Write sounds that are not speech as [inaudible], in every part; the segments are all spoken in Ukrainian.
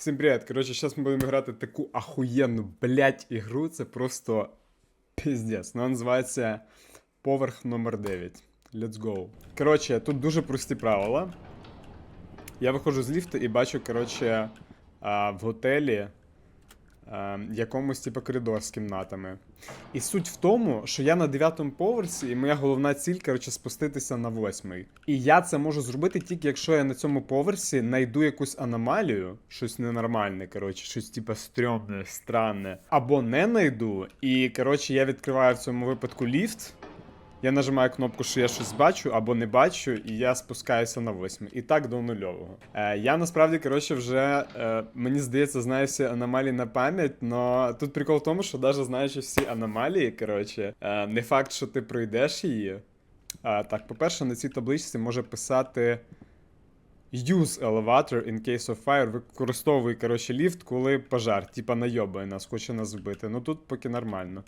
Всім привіт. Коротше, зараз ми будемо грати таку ахуєнну, блять, ігру. Це просто піздець. Вона називається Поверх номер 9. Let's go. Коротше, тут дуже прості правила. Я виходжу з ліфта і бачу, коротше, в готелі якомусь типу коридор з кімнатами. І суть в тому, що я на дев'ятому поверсі, і моя головна ціль, коротше, спуститися на восьмий. І я це можу зробити тільки якщо я на цьому поверсі знайду якусь аномалію, щось ненормальне, коротше, щось типу стрьомне, странне. Або не знайду. І коротше, я відкриваю в цьому випадку ліфт. Я нажимаю кнопку, що я щось бачу або не бачу, і я спускаюся на восьмий. І так до нульового. Е, я насправді, коротше, вже е, мені здається, знаю всі аномалії на пам'ять, але тут прикол в тому, що навіть знаючи всі аномалії, коротше, е, не факт, що ти пройдеш її. А, так, по-перше, на цій табличці може писати. Use elevator in case of fire. Використовуй, коротше, ліфт, коли пожар. Типа найобає нас, хоче нас вбити. Ну тут поки нормально.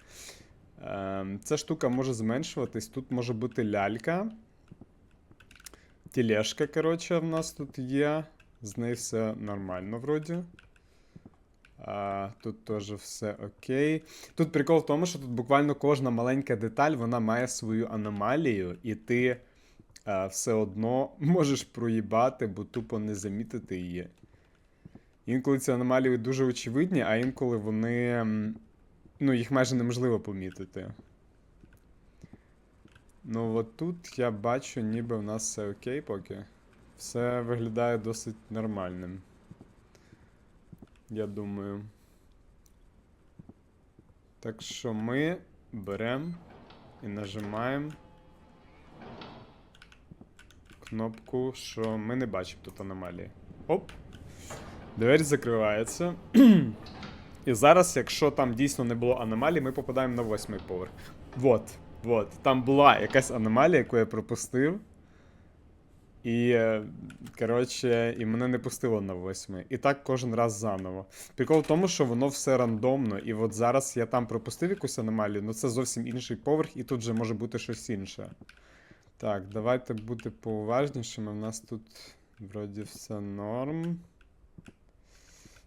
Ем, ця штука може зменшуватись. Тут може бути лялька. Тележка, коротше, в нас тут є. З нею все нормально, вроді. А, тут теж все окей. Тут прикол в тому, що тут буквально кожна маленька деталь вона має свою аномалію, і ти а, все одно [laughs] можеш проїбати, бо тупо не замітити її. Інколи ці аномалії дуже очевидні, а інколи вони. Ну, їх майже неможливо помітити. Ну, от тут я бачу, ніби в нас все окей поки. Все виглядає досить нормальним. Я думаю. Так що ми беремо і нажимаємо кнопку, що ми не бачимо тут аномалії. Оп! Двері закриваються. [clears throat] І зараз, якщо там дійсно не було аномалій, ми попадаємо на восьмий поверх. Вот, вот. Там була якась аномалія, яку я пропустив. І, е, коротше, і мене не пустило на восьмий. І так кожен раз заново. Прикол в тому, що воно все рандомно, і от зараз я там пропустив якусь аномалію, але це зовсім інший поверх, і тут вже може бути щось інше. Так, давайте бути поуважнішими. У нас тут вроді все норм.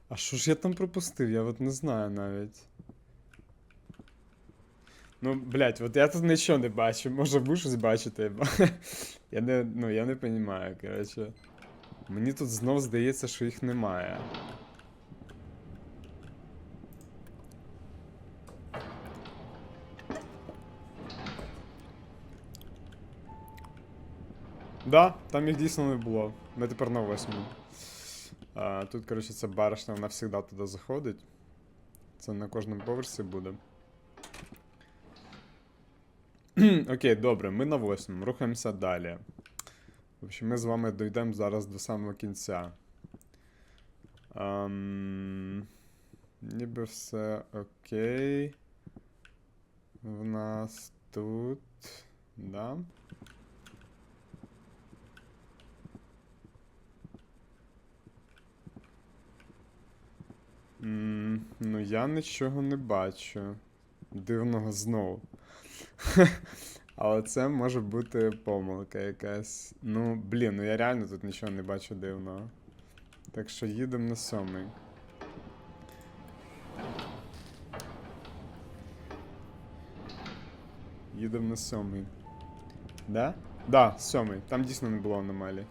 А що ж я там пропустив? Я от не знаю навіть. Ну, блядь, от я тут нічого не бачу. Може ви щось бачите? [laughs] Я не. Ну, я не розумію, коротше. Мені тут знов здається, що їх немає. Да, там їх дійсно не було. Ми тепер на восьмому. Тут, коротше, ця баришня, вона завжди туди заходить. Це на кожному поверсі буде. [clears throat] Окей, добре, ми на восьмому. Рухаємося далі. В общем, ми з вами дійдемо зараз до самого кінця. Ам... Ніби все окей. В нас тут. Да. М, Ну, я нічого не бачу. Дивного знову. [laughs] Але це може бути помилка якась. Ну, блін, ну я реально тут нічого не бачу дивного. Так що їдемо на сьомий. Їдемо на сьомий. Да? Да, сьомий. Там дійсно не було аномалій.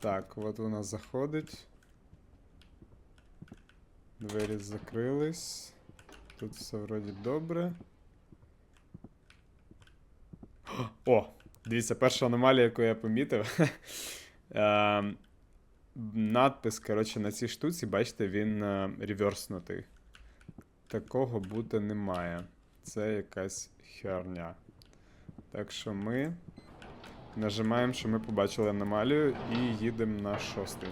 Так, от вона заходить. Двері закрились. Тут все вроді добре. О! Дивіться, перша аномалія, яку я помітив. [laughs] Ем, Надпис, коротше, на цій штуці, бачите, він е, реверснутий. Такого бути не має. Це якась херня. Так що ми нажимаємо, що ми побачили аномалію, і їдемо на шостий.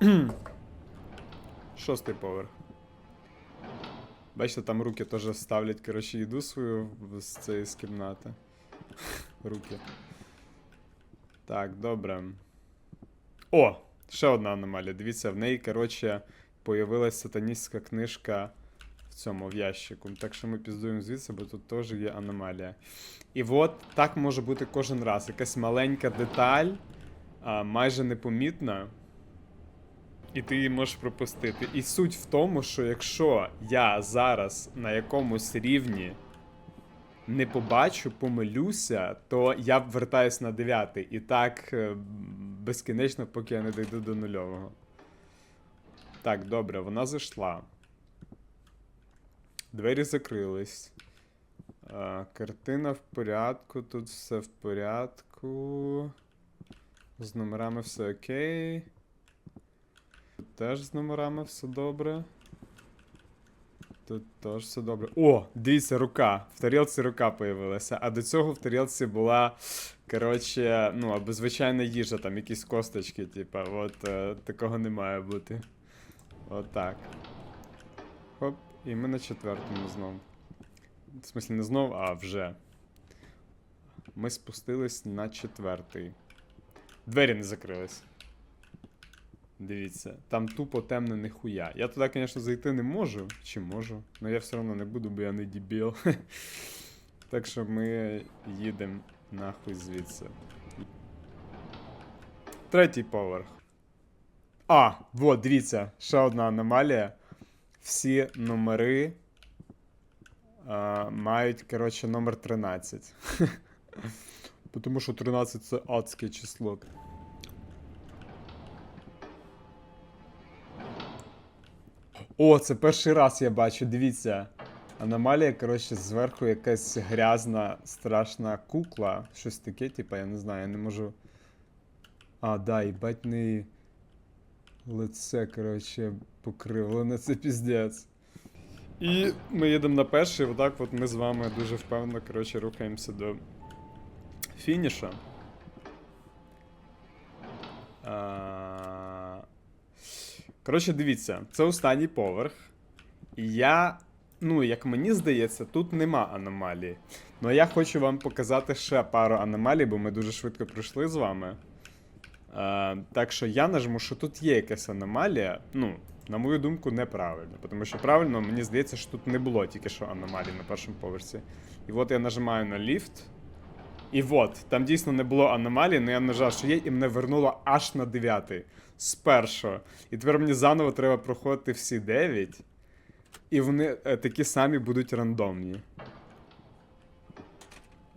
[clears throat] Шостий поверх. Бачите, там руки теж ставлять, коротше, їду свою з цієї з кімнати. [laughs] руки. Так, добре. О! Ще одна аномалія. Дивіться, в неї, коротше, появилась сатаністська книжка в цьому в ящику. Так що ми піздуємо звідси, бо тут теж є аномалія. І от так може бути кожен раз. Якась маленька деталь, а, майже непомітна. І ти її можеш пропустити. І суть в тому, що якщо я зараз на якомусь рівні не побачу, помилюся, то я вертаюсь на дев'ятий. І так е, безкінечно, поки я не дійду до нульового. Так, добре, вона зайшла. Двері закрились. А, картина в порядку, тут все в порядку. З номерами все окей. Теж з номерами все добре. Тут теж все добре. О, дивіться, рука. В тарілці рука появилася. А до цього в тарілці була, коротше, ну, або звичайна їжа, там якісь косточки, типа, от е, такого не має бути. Отак. Хоп, і ми на четвертому знов. В смислі, не знов, а вже. Ми спустились на четвертий. Двері не закрились. Дивіться, там тупо темне ніхуя. Я туди, звісно, зайти не можу. Чи можу? Але я все одно не буду, бо я не дебіл. [laughs] так що ми їдемо нахуй звідси. Третій поверх. А, вот, дивіться, ще одна аномалія. Всі номери а, мають, коротше, номер 13. [laughs] Тому що 13 це адське число. О, це перший раз я бачу, дивіться. Аномалія, коротше, зверху якась грязна, страшна кукла. Щось таке, типа, я не знаю, я не можу. А, да, їбать не лице, коротше, покривлене, це піздець. І ми їдемо на перший, отак от ми з вами дуже впевнено, коротше, рухаємося до фініша. А... Коротше, дивіться, це останній поверх. І я, ну, як мені здається, тут нема аномалії. Ну я хочу вам показати ще пару аномалій, бо ми дуже швидко пройшли з вами. Е, так що я нажму, що тут є якась аномалія. Ну, на мою думку, неправильно. Тому що правильно, мені здається, що тут не було тільки що аномалій на першому поверсі. І от я нажимаю на ліфт. І от, там дійсно не було аномалії, але я нажав, що є, і мене вернуло аж на дев'ятий. З першого. І тепер мені заново треба проходити всі 9. І вони е, такі самі будуть рандомні.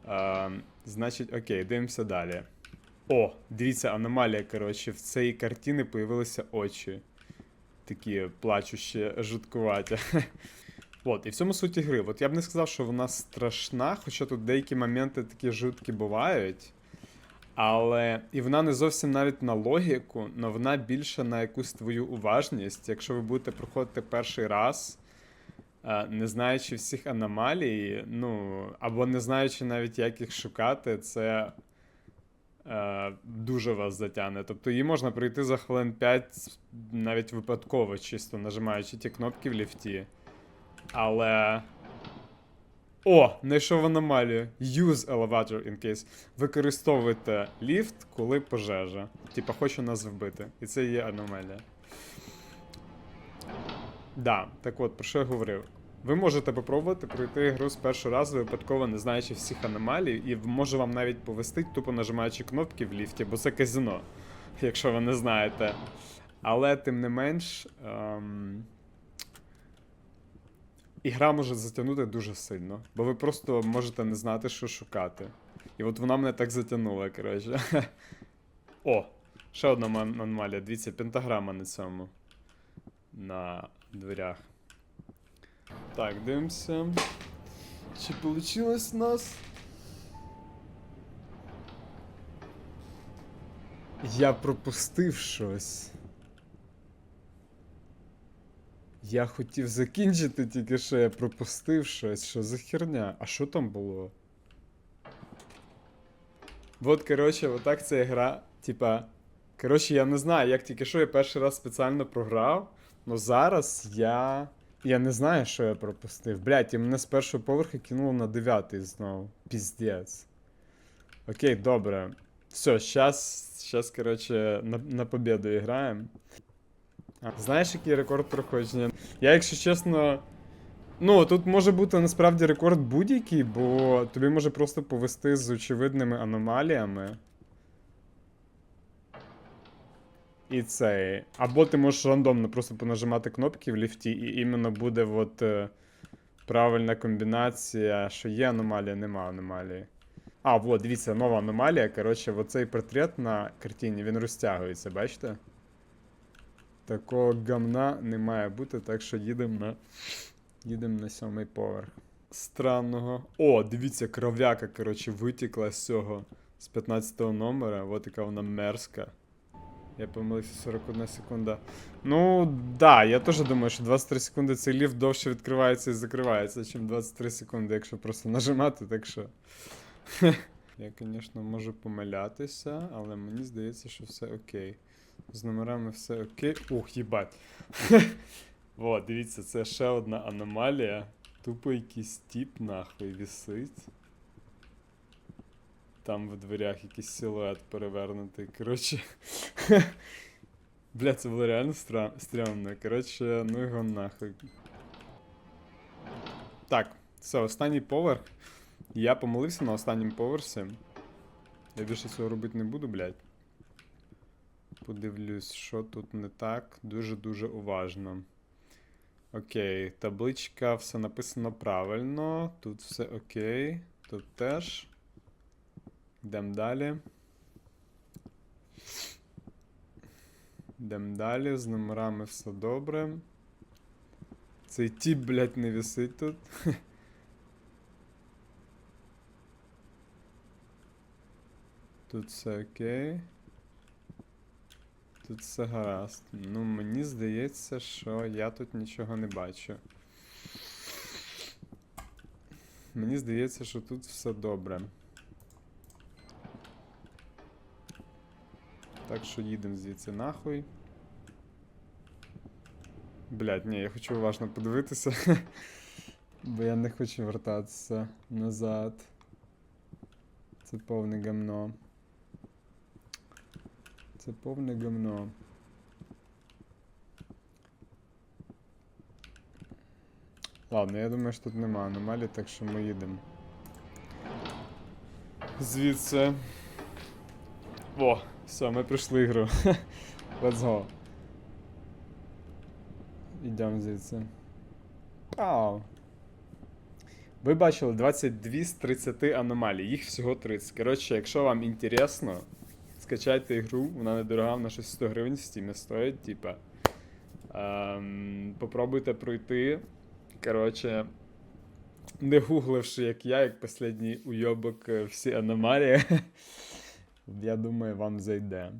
Е, значить, окей, дивимося далі. О, дивіться, аномалія, коротше, в цій картині появилися очі. Такі плачущі, жуткуваті. От, і в цьому суті гри. От я б не сказав, що вона страшна, хоча тут деякі моменти такі жуткі бувають. Але і вона не зовсім навіть на логіку, але вона більше на якусь твою уважність. Якщо ви будете проходити перший раз, е, не знаючи всіх аномалій, ну, або не знаючи навіть, як їх шукати, це е, дуже вас затягне. Тобто її можна пройти за хвилин 5 навіть випадково, чисто нажимаючи ті кнопки в ліфті. Але. О, знайшов аномалію. Use elevator in case. Використовуйте ліфт, коли пожежа. Типа, хочу нас вбити. І це є аномалія. Да, так от, про що я говорив. Ви можете попробувати пройти гру з першого разу, випадково не знаючи всіх аномалій, і може вам навіть повести, тупо нажимаючи кнопки в ліфті, бо це казино, [laughs] якщо ви не знаєте. Але тим не менш. Ем... Ігра може затягнути дуже сильно, бо ви просто можете не знати, що шукати. І от вона мене так затягнула, коротше. [laughs] О! Ще одна аномалія. Дивіться, пентаграма на цьому. На дверях. Так, дивимося. Чи вийшло у нас? Я пропустив щось. Я хотів закінчити, тільки що я пропустив щось. Що за херня? А що там було? Вот, коротше, отак ця гра, типа. Коротше, я не знаю, як тільки що я перший раз спеціально програв, але зараз я. Я не знаю, що я пропустив. Блять, і мене з першого поверху кинуло на дев'ятий знову. Піздець. Окей, добре. Все, щас, коротше, на, на победу граємо. Знаєш, який рекорд проходження? Я, якщо чесно, Ну, тут може бути насправді рекорд будь-який, бо тобі може просто повести з очевидними аномаліями. І цей. Або ти можеш рандомно просто понажимати кнопки в ліфті, і іменно буде от е, правильна комбінація, що є аномалія, нема аномалії. А, от, дивіться, нова аномалія. Коротше, оцей портрет на картині, він розтягується, бачите? Такого гамна не має бути, так що їдемо на. Їдемо на сьомий поверх. Странного. О, дивіться, кров'яка, коротше, витікла з цього з 15-го номера. От яка вона мерзка. Я помилився 41 секунда. Ну, да, я теж думаю, що 23 секунди цей ліфт довше відкривається і закривається, ніж 23 секунди, якщо просто нажимати, так що. [laughs] Я, звісно, можу помилятися, але мені здається, що все окей. З номерами все окей. Ух, їбать. [laughs] О, дивіться, це ще одна аномалія. Тупо якийсь тіп нахуй вісить. Там в дверях якийсь силует перевернутий. Коротше. [laughs] Бля, це було реально стрьомно. Коротше, ну його нахуй. Так, все, останній поверх. Я помилився на останньому поверсі. Я більше цього робити не буду, блядь. Подивлюсь, що тут не так. Дуже-дуже уважно. Окей, табличка, все написано правильно. Тут все окей. Тут теж. Йдемо далі. Йдемо далі, з номерами все добре. Цей тіп, блядь, не висить тут. [laughs] Тут все окей. Тут все гаразд. Ну, мені здається, що я тут нічого не бачу. Мені здається, що тут все добре. Так що їдемо звідси нахуй. Блять, ні, я хочу уважно подивитися. [laughs] Бо я не хочу вертатися назад. Це повне гамно. Це повне гамно. Ладно, я думаю, що тут нема аномалій, так що ми їдемо. Звідси. О, все, ми пройшли ігру. [laughs] Let's go. Йдемо звідси. Ау. Ви бачили 22 з 30 аномалій, їх всього 30. Коротше, якщо вам інтересно, скачайте ігру, вона недорога, вона щось 100 гривень в Steam стоїть, типа. Ем, попробуйте пройти. Коротше, не гугливши, як я, як последній уйобок е, всі аномалії. [laughs] Я думаю, вам зайде.